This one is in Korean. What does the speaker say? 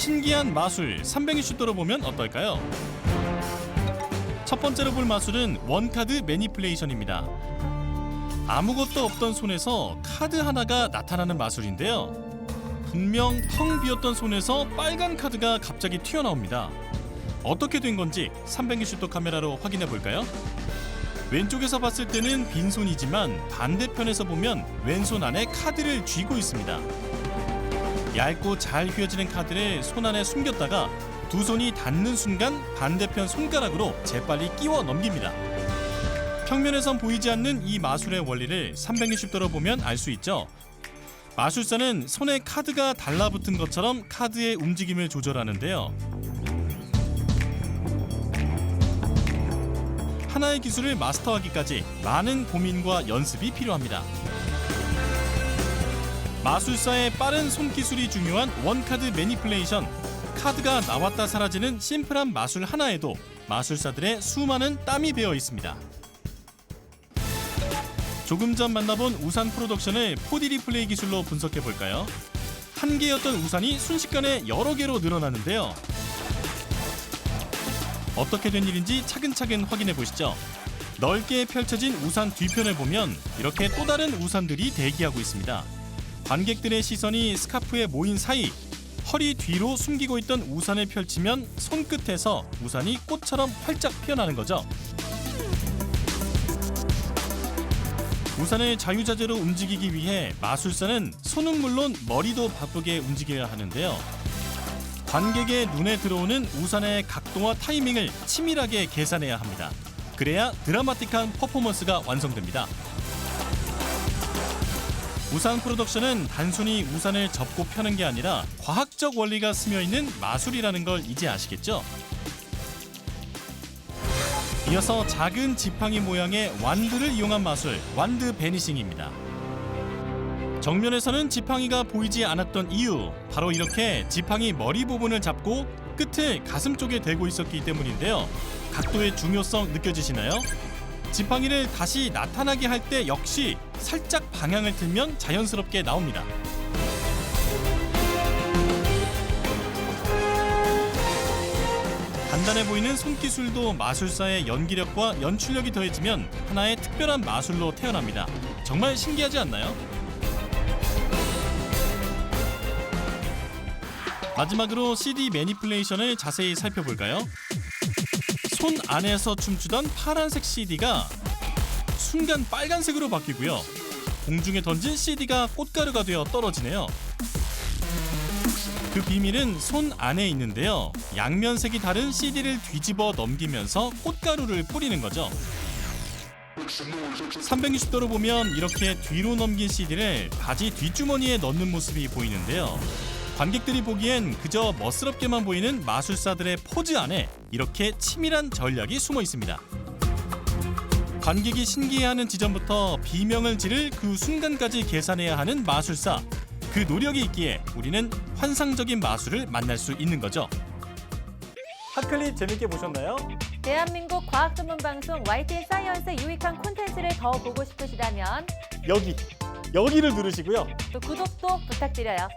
신기한 마술 320도로 보면 어떨까요? 첫 번째로 볼 마술은 원카드 매니플레이션입니다. 아무것도 없던 손에서 카드 하나가 나타나는 마술인데요. 분명 텅 비었던 손에서 빨간 카드가 갑자기 튀어나옵니다. 어떻게 된 건지 360도 카메라로 확인해 볼까요? 왼쪽에서 봤을 때는 빈손이지만 반대편에서 보면 왼손 안에 카드를 쥐고 있습니다. 얇고 잘 휘어지는 카드를 손 안에 숨겼다가 두 손이 닿는 순간 반대편 손가락으로 재빨리 끼워 넘깁니다. 평면에선 보이지 않는 이 마술의 원리를 360도로 보면 알 수 있죠. 마술사는 손에 카드가 달라붙은 것처럼 카드의 움직임을 조절하는데요. 하나의 기술을 마스터하기까지 많은 고민과 연습이 필요합니다. 마술사의 빠른 손기술이 중요한 원카드 매니플레이션. 카드가 나왔다 사라지는 심플한 마술 하나에도 마술사들의 수많은 땀이 배어 있습니다. 조금 전 만나본 우산 프로덕션을 4D 리플레이 기술로 분석해 볼까요? 한 개였던 우산이 순식간에 여러 개로 늘어나는데요. 어떻게 된 일인지 차근차근 확인해 보시죠. 넓게 펼쳐진 우산 뒤편을 보면 이렇게 또 다른 우산들이 대기하고 있습니다. 관객들의 시선이 스카프에 모인 사이 허리 뒤로 숨기고 있던 우산을 펼치면 손끝에서 우산이 꽃처럼 활짝 피어나는 거죠. 우산을 자유자재로 움직이기 위해 마술사는 손은 물론 머리도 바쁘게 움직여야 하는데요. 관객의 눈에 들어오는 우산의 각도와 타이밍을 치밀하게 계산해야 합니다. 그래야 드라마틱한 퍼포먼스가 완성됩니다. 우산 프로덕션은 단순히 우산을 접고 펴는 게 아니라 과학적 원리가 스며 있는 마술이라는 걸 이제 아시겠죠? 이어서 작은 지팡이 모양의 완드를 이용한 마술, 완드 베니싱입니다. 정면에서는 지팡이가 보이지 않았던 이유, 바로 이렇게 지팡이 머리 부분을 잡고 끝을 가슴 쪽에 대고 있었기 때문인데요. 각도의 중요성 느껴지시나요? 지팡이를 다시 나타나게 할 때 역시 살짝 방향을 틀면 자연스럽게 나옵니다. 간단해 보이는 손기술도 마술사의 연기력과 연출력이 더해지면 하나의 특별한 마술로 태어납니다. 정말 신기하지 않나요? 마지막으로 CD 매니플레이션을 자세히 살펴볼까요? 손 안에서 춤추던 파란색 CD가 순간 빨간색으로 바뀌고요. 공중에 던진 CD가 꽃가루가 되어 떨어지네요. 그 비밀은 손 안에 있는데요. 양면색이 다른 CD를 뒤집어 넘기면서 꽃가루를 뿌리는 거죠. 360도로 보면 이렇게 뒤로 넘긴 CD를 바지 뒷주머니에 넣는 모습이 보이는데요. 관객들이 보기엔 그저 멋스럽게만 보이는 마술사들의 포즈 안에 이렇게 치밀한 전략이 숨어 있습니다. 관객이 신기해하는 지점부터 비명을 지를 그 순간까지 계산해야 하는 마술사. 그 노력이 있기에 우리는 환상적인 마술을 만날 수 있는 거죠. 핫클립 재밌게 보셨나요? 대한민국 과학 전문 방송 YTN 사이언스의 유익한 콘텐츠를 더 보고 싶으시다면 여기 여기를 누르시고요. 또 구독도 부탁드려요.